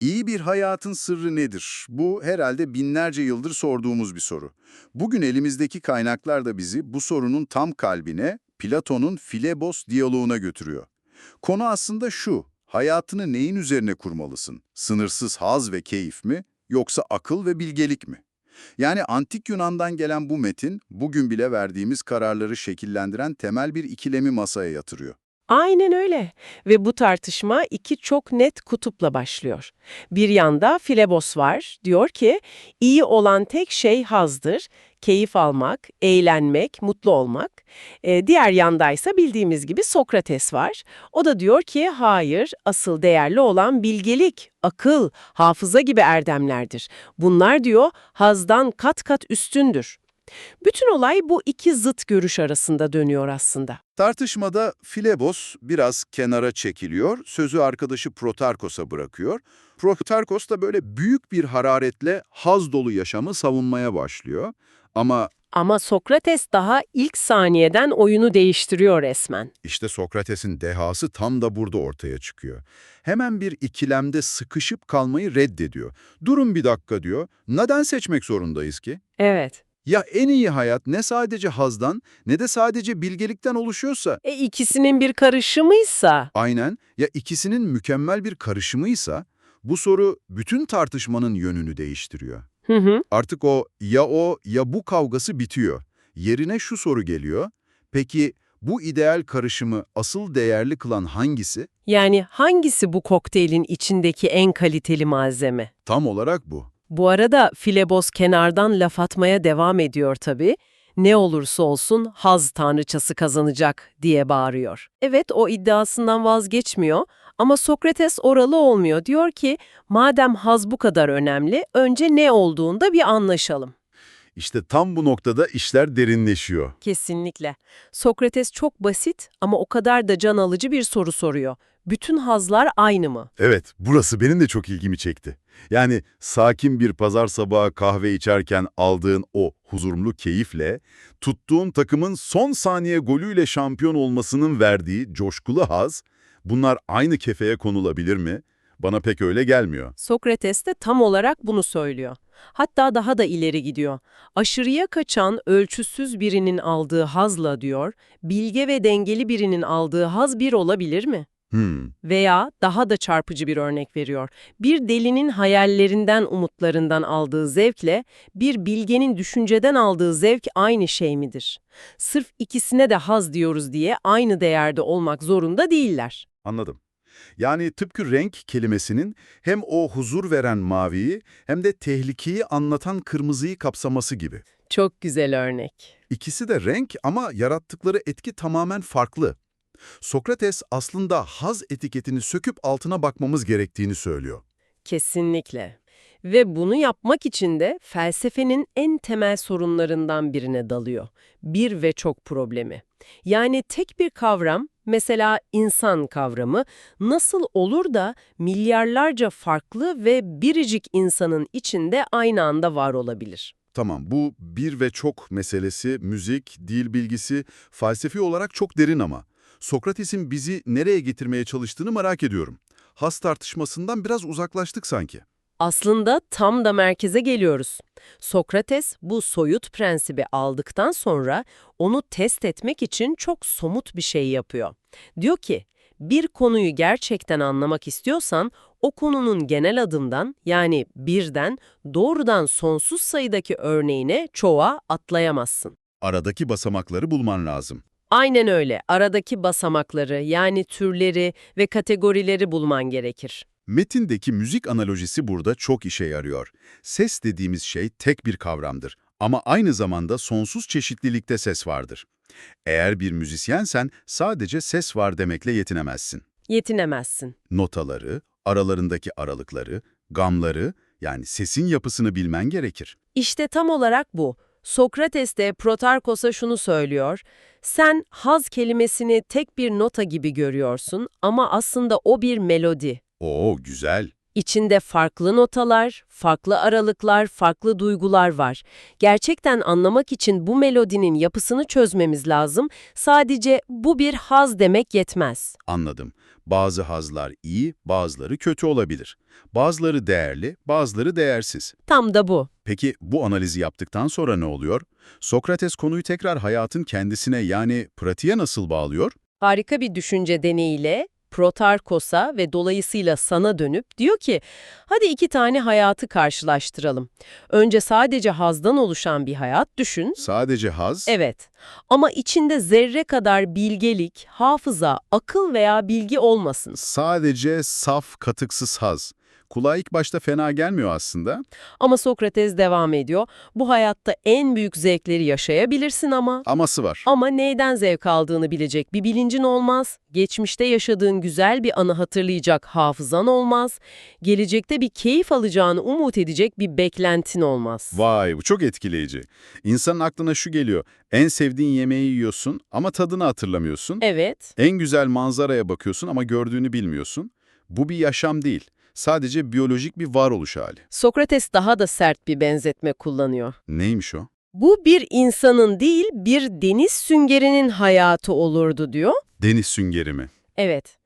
İyi bir hayatın sırrı nedir? Bu herhalde binlerce yıldır sorduğumuz bir soru. Bugün elimizdeki kaynaklar da bizi bu sorunun tam kalbine, Platon'un Filebos diyaloğuna götürüyor. Konu aslında şu, hayatını neyin üzerine kurmalısın? Sınırsız haz ve keyif mi, yoksa akıl ve bilgelik mi? Yani antik Yunan'dan gelen bu metin, bugün bile verdiğimiz kararları şekillendiren temel bir ikilemi masaya yatırıyor. Aynen öyle. Ve bu tartışma iki çok net kutupla başlıyor. Bir yanda Filebos var, diyor ki, iyi olan tek şey hazdır, keyif almak, eğlenmek, mutlu olmak. Ee, diğer yandaysa bildiğimiz gibi Sokrates var. O da diyor ki, hayır, asıl değerli olan bilgelik, akıl, hafıza gibi erdemlerdir. Bunlar diyor, hazdan kat kat üstündür. Bütün olay bu iki zıt görüş arasında dönüyor aslında. Tartışmada Filebos biraz kenara çekiliyor, sözü arkadaşı Protarkos'a bırakıyor. Protarkos da böyle büyük bir hararetle haz dolu yaşamı savunmaya başlıyor. Ama Ama Sokrates daha ilk saniyeden oyunu değiştiriyor resmen. işte Sokrates'in dehası tam da burada ortaya çıkıyor. Hemen bir ikilemde sıkışıp kalmayı reddediyor. Durun bir dakika diyor, neden seçmek zorundayız ki? Evet. Ya en iyi hayat ne sadece hazdan ne de sadece bilgelikten oluşuyorsa, E ikisinin bir karışımıysa, aynen ya ikisinin mükemmel bir karışımıysa, bu soru bütün tartışmanın yönünü değiştiriyor. hı hı, Artık o ya o ya bu kavgası bitiyor. Yerine şu soru geliyor. Peki bu ideal karışımı asıl değerli kılan hangisi? yani hangisi bu kokteylin içindeki en kaliteli malzeme? Tam olarak bu. Bu arada Filebos kenardan laf atmaya devam ediyor tabii. Ne olursa olsun haz tanrıçası kazanacak diye bağırıyor. Evet o iddiasından vazgeçmiyor ama Sokrates oralı olmuyor. Diyor ki madem haz bu kadar önemli önce ne olduğunda bir anlaşalım. İşte tam bu noktada işler derinleşiyor. Kesinlikle. Sokrates çok basit ama o kadar da can alıcı bir soru soruyor. Bütün hazlar aynı mı? Evet, burası benim de çok ilgimi çekti. Yani sakin bir pazar sabahı kahve içerken aldığın o huzurlu keyifle, tuttuğun takımın son saniye golüyle şampiyon olmasının verdiği coşkulu haz, bunlar aynı kefeye konulabilir mi? Bana pek öyle gelmiyor. Sokrates de tam olarak bunu söylüyor. Hatta daha da ileri gidiyor. Aşırıya kaçan ölçüsüz birinin aldığı hazla diyor, bilge ve dengeli birinin aldığı haz bir olabilir mi? Hmm, Veya daha da çarpıcı bir örnek veriyor. Bir delinin hayallerinden, umutlarından aldığı zevkle bir bilgenin düşünceden aldığı zevk aynı şey midir? Sırf ikisine de haz diyoruz diye aynı değerde olmak zorunda değiller. anladım. Yani tıpkı renk kelimesinin hem o huzur veren maviyi hem de tehlikeyi anlatan kırmızıyı kapsaması gibi. Çok güzel örnek. İkisi de renk ama yarattıkları etki tamamen farklı. Sokrates aslında haz etiketini söküp altına bakmamız gerektiğini söylüyor. Kesinlikle. Ve bunu yapmak için de felsefenin en temel sorunlarından birine dalıyor. Bir ve çok problemi. Yani tek bir kavram, mesela insan kavramı, nasıl olur da milyarlarca farklı ve biricik insanın içinde aynı anda var olabilir? Tamam, bu bir ve çok meselesi, müzik, dil bilgisi, felsefi olarak çok derin ama. Sokrates'in bizi nereye getirmeye çalıştığını merak ediyorum. Has tartışmasından biraz uzaklaştık sanki. Aslında tam da merkeze geliyoruz. Sokrates bu soyut prensibi aldıktan sonra onu test etmek için çok somut bir şey yapıyor. Diyor ki, bir konuyu gerçekten anlamak istiyorsan o konunun genel adından yani birden doğrudan sonsuz sayıdaki örneğine çoğa atlayamazsın. Aradaki basamakları bulman lazım. Aynen öyle. Aradaki basamakları yani türleri ve kategorileri bulman gerekir. Metindeki müzik analojisi burada çok işe yarıyor. Ses dediğimiz şey tek bir kavramdır ama aynı zamanda sonsuz çeşitlilikte ses vardır. Eğer bir müzisyensen sadece ses var demekle yetinemezsin. Yetinemezsin. Notaları, aralarındaki aralıkları, gamları yani sesin yapısını bilmen gerekir. İşte tam olarak bu. Sokrates de Protarkos'a şunu söylüyor. Sen haz kelimesini tek bir nota gibi görüyorsun ama aslında o bir melodi. Oo güzel. İçinde farklı notalar, farklı aralıklar, farklı duygular var. Gerçekten anlamak için bu melodinin yapısını çözmemiz lazım. Sadece bu bir haz demek yetmez. Anladım. Bazı hazlar iyi, bazıları kötü olabilir. Bazıları değerli, bazıları değersiz. Tam da bu. Peki bu analizi yaptıktan sonra ne oluyor? Sokrates konuyu tekrar hayatın kendisine yani pratiğe nasıl bağlıyor? Harika bir düşünce deneyiyle Protarkos'a ve dolayısıyla sana dönüp diyor ki hadi iki tane hayatı karşılaştıralım. Önce sadece hazdan oluşan bir hayat düşün. Sadece haz, Evet ama içinde zerre kadar bilgelik, hafıza, akıl veya bilgi olmasın. sadece saf, katıksız haz. Kulağa ilk başta fena gelmiyor aslında. Ama Sokrates devam ediyor. Bu hayatta en büyük zevkleri yaşayabilirsin ama. Aması var. Ama neyden zevk aldığını bilecek bir bilincin olmaz. Geçmişte yaşadığın güzel bir anı hatırlayacak hafızan olmaz. Gelecekte bir keyif alacağını umut edecek bir beklentin olmaz. Vay bu çok etkileyici. İnsanın aklına şu geliyor. En sevdiğin yemeği yiyorsun ama tadını hatırlamıyorsun. Evet. En güzel manzaraya bakıyorsun ama gördüğünü bilmiyorsun. Bu bir yaşam değil. Sadece biyolojik bir varoluş hali. Sokrates daha da sert bir benzetme kullanıyor. Neymiş o? Bu bir insanın değil bir deniz süngerinin hayatı olurdu diyor. Deniz süngeri mi? Evet.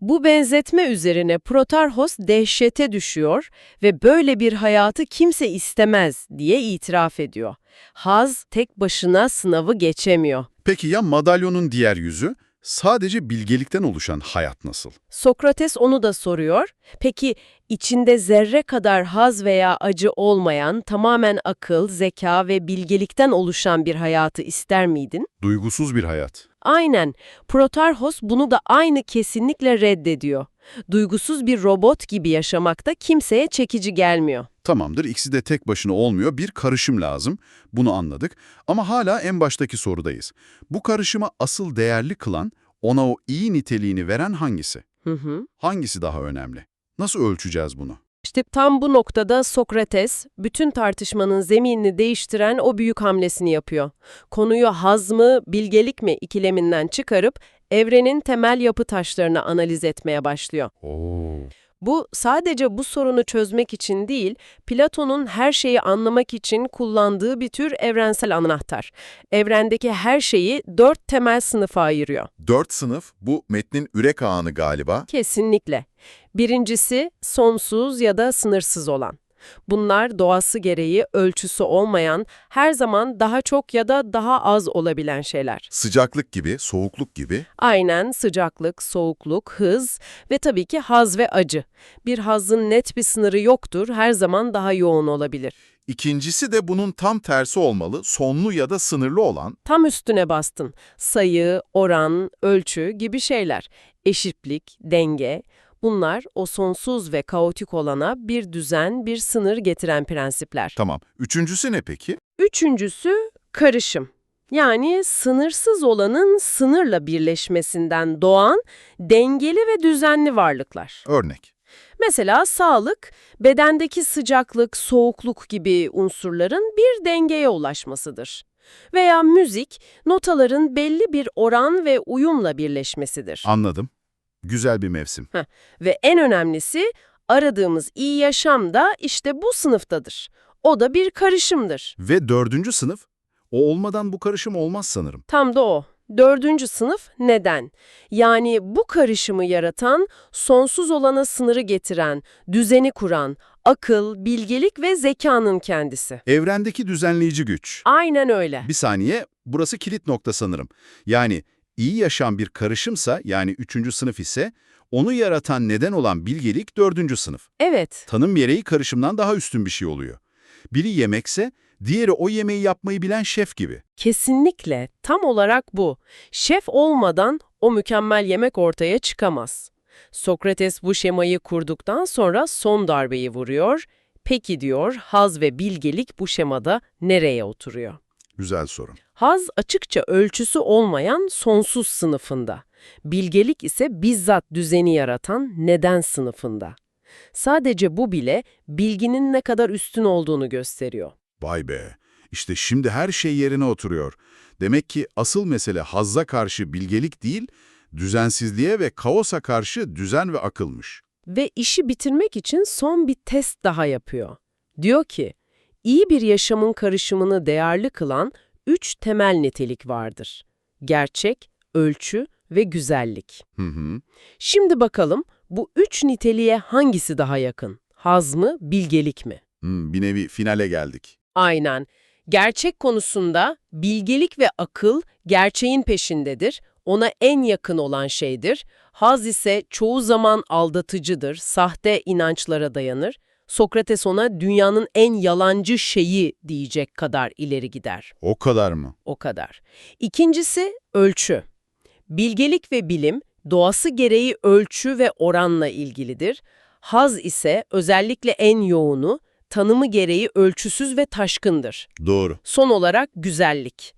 Bu benzetme üzerine Protarhos dehşete düşüyor ve böyle bir hayatı kimse istemez diye itiraf ediyor. Haz tek başına sınavı geçemiyor. Peki ya madalyonun diğer yüzü? Sadece bilgelikten oluşan hayat nasıl? Sokrates onu da soruyor. Peki içinde zerre kadar haz veya acı olmayan, tamamen akıl, zeka ve bilgelikten oluşan bir hayatı ister miydin? Duygusuz bir hayat. Aynen. Protarhos bunu da aynı kesinlikle reddediyor. Duygusuz bir robot gibi yaşamakta kimseye çekici gelmiyor. Tamamdır, ikisi de tek başına olmuyor, bir karışım lazım. Bunu anladık. Ama hala en baştaki sorudayız. Bu karışımı asıl değerli kılan, ona o iyi niteliğini veren hangisi? Hı hı. Hangisi daha önemli? Nasıl ölçeceğiz bunu? İşte tam bu noktada Sokrates, bütün tartışmanın zeminini değiştiren o büyük hamlesini yapıyor. Konuyu haz mı, bilgelik mi ikileminden çıkarıp evrenin temel yapı taşlarını analiz etmeye başlıyor. Oo. Bu sadece bu sorunu çözmek için değil, Platon'un her şeyi anlamak için kullandığı bir tür evrensel anahtar. Evrendeki her şeyi dört temel sınıfa ayırıyor. Dört sınıf bu metnin ürek ağını galiba. Kesinlikle. Birincisi sonsuz ya da sınırsız olan. Bunlar doğası gereği ölçüsü olmayan, her zaman daha çok ya da daha az olabilen şeyler. Sıcaklık gibi, soğukluk gibi. Aynen sıcaklık, soğukluk, hız ve tabii ki haz ve acı. Bir hazın net bir sınırı yoktur, her zaman daha yoğun olabilir. İkincisi de bunun tam tersi olmalı, sonlu ya da sınırlı olan. Tam üstüne bastın. Sayı, oran, ölçü gibi şeyler. Eşitlik, denge. Bunlar o sonsuz ve kaotik olana bir düzen, bir sınır getiren prensipler. Tamam. Üçüncüsü ne peki? Üçüncüsü karışım. Yani sınırsız olanın sınırla birleşmesinden doğan dengeli ve düzenli varlıklar. Örnek. Mesela sağlık, bedendeki sıcaklık, soğukluk gibi unsurların bir dengeye ulaşmasıdır. Veya müzik, notaların belli bir oran ve uyumla birleşmesidir. Anladım. Güzel bir mevsim. Ve en önemlisi, aradığımız iyi yaşam da işte bu sınıftadır. O da bir karışımdır. Ve dördüncü sınıf? O olmadan bu karışım olmaz sanırım. Tam da o. Dördüncü sınıf neden? Yani bu karışımı yaratan, sonsuz olana sınırı getiren, düzeni kuran, akıl, bilgelik ve zekanın kendisi. Evrendeki düzenleyici güç. Aynen öyle. Bir saniye, burası kilit nokta sanırım. Yani iyi yaşam bir karışımsa, yani üçüncü sınıf ise, onu yaratan neden olan bilgelik dördüncü sınıf. Evet, Tanım gereği karışımdan daha üstün bir şey oluyor. Biri yemekse, diğeri o yemeği yapmayı bilen şef gibi. kesinlikle tam olarak bu. Şef olmadan o mükemmel yemek ortaya çıkamaz. Sokrates bu şemayı kurduktan sonra son darbeyi vuruyor. Peki diyor, haz ve bilgelik bu şemada nereye oturuyor? Güzel soru. Haz açıkça ölçüsü olmayan sonsuz sınıfında. Bilgelik ise bizzat düzeni yaratan neden sınıfında. Sadece bu bile bilginin ne kadar üstün olduğunu gösteriyor. Vay be, işte şimdi her şey yerine oturuyor. Demek ki asıl mesele hazza karşı bilgelik değil, düzensizliğe ve kaosa karşı düzen ve akılmış. Ve işi bitirmek için son bir test daha yapıyor. Diyor ki, iyi bir yaşamın karışımını değerli kılan üç temel nitelik vardır. Gerçek, ölçü ve güzellik. Hı hı. Şimdi bakalım bu üç niteliğe hangisi daha yakın? Haz mı, bilgelik mi? Hmm, bir nevi finale geldik. Aynen. Gerçek konusunda bilgelik ve akıl gerçeğin peşindedir. Ona en yakın olan şeydir. Haz ise çoğu zaman aldatıcıdır, sahte inançlara dayanır. Sokrates ona dünyanın en yalancı şeyi diyecek kadar ileri gider. O kadar mı? O kadar. İkincisi ölçü. Bilgelik ve bilim doğası gereği ölçü ve oranla ilgilidir. Haz ise özellikle en yoğunu, tanımı gereği ölçüsüz ve taşkındır. Doğru. Son olarak güzellik.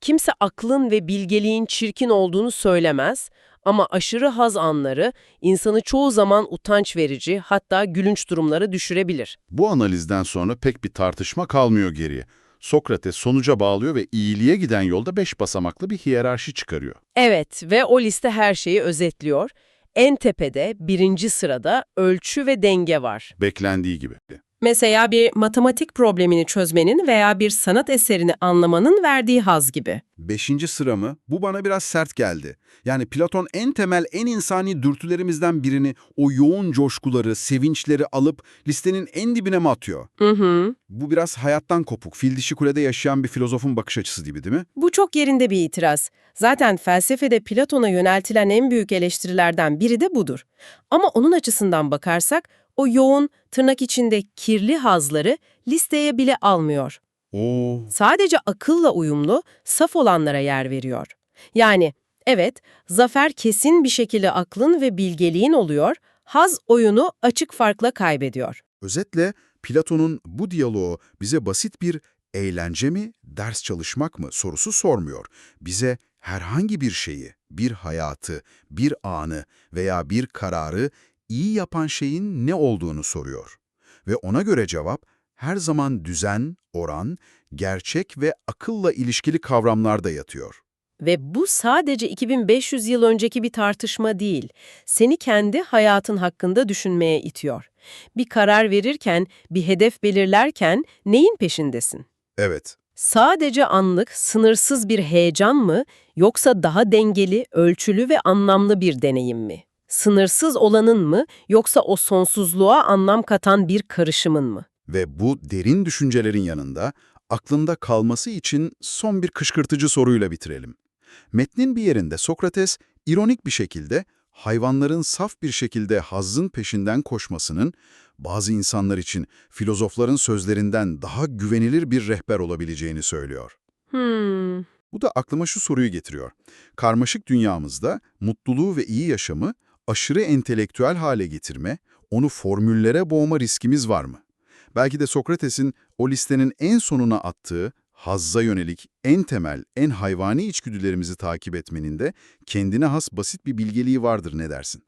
Kimse aklın ve bilgeliğin çirkin olduğunu söylemez ama aşırı haz anları insanı çoğu zaman utanç verici hatta gülünç durumlara düşürebilir. Bu analizden sonra pek bir tartışma kalmıyor geriye. Sokrates sonuca bağlıyor ve iyiliğe giden yolda beş basamaklı bir hiyerarşi çıkarıyor. Evet ve o liste her şeyi özetliyor. En tepede birinci sırada ölçü ve denge var. Beklendiği gibi. Mesela bir matematik problemini çözmenin veya bir sanat eserini anlamanın verdiği haz gibi. Beşinci sıra mı? Bu bana biraz sert geldi. Yani Platon en temel, en insani dürtülerimizden birini, o yoğun coşkuları, sevinçleri alıp listenin en dibine mi atıyor? Hı hı. Bu biraz hayattan kopuk, fil dişi kulede yaşayan bir filozofun bakış açısı gibi değil mi? Bu çok yerinde bir itiraz. Zaten felsefede Platon'a yöneltilen en büyük eleştirilerden biri de budur. Ama onun açısından bakarsak o yoğun, tırnak içinde kirli hazları listeye bile almıyor. Oo, Sadece akılla uyumlu, saf olanlara yer veriyor. Yani evet, zafer kesin bir şekilde aklın ve bilgeliğin oluyor, haz oyunu açık farkla kaybediyor. Özetle Platon'un bu diyaloğu bize basit bir eğlence mi, ders çalışmak mı sorusu sormuyor. Bize herhangi bir şeyi, bir hayatı, bir anı veya bir kararı iyi yapan şeyin ne olduğunu soruyor. Ve ona göre cevap her zaman düzen, oran, gerçek ve akılla ilişkili kavramlarda yatıyor. Ve bu sadece 2500 yıl önceki bir tartışma değil. Seni kendi hayatın hakkında düşünmeye itiyor. Bir karar verirken, bir hedef belirlerken neyin peşindesin? Evet, Sadece anlık, sınırsız bir heyecan mı yoksa daha dengeli, ölçülü ve anlamlı bir deneyim mi? Sınırsız olanın mı yoksa o sonsuzluğa anlam katan bir karışımın mı? ve bu derin düşüncelerin yanında aklında kalması için son bir kışkırtıcı soruyla bitirelim. Metnin bir yerinde Sokrates ironik bir şekilde hayvanların saf bir şekilde hazzın peşinden koşmasının bazı insanlar için filozofların sözlerinden daha güvenilir bir rehber olabileceğini söylüyor. Hmm, Bu da aklıma şu soruyu getiriyor. Karmaşık dünyamızda mutluluğu ve iyi yaşamı aşırı entelektüel hale getirme, onu formüllere boğma riskimiz var mı? Belki de Sokrates'in o listenin en sonuna attığı hazza yönelik en temel, en hayvani içgüdülerimizi takip etmenin de kendine has basit bir bilgeliği vardır ne dersin?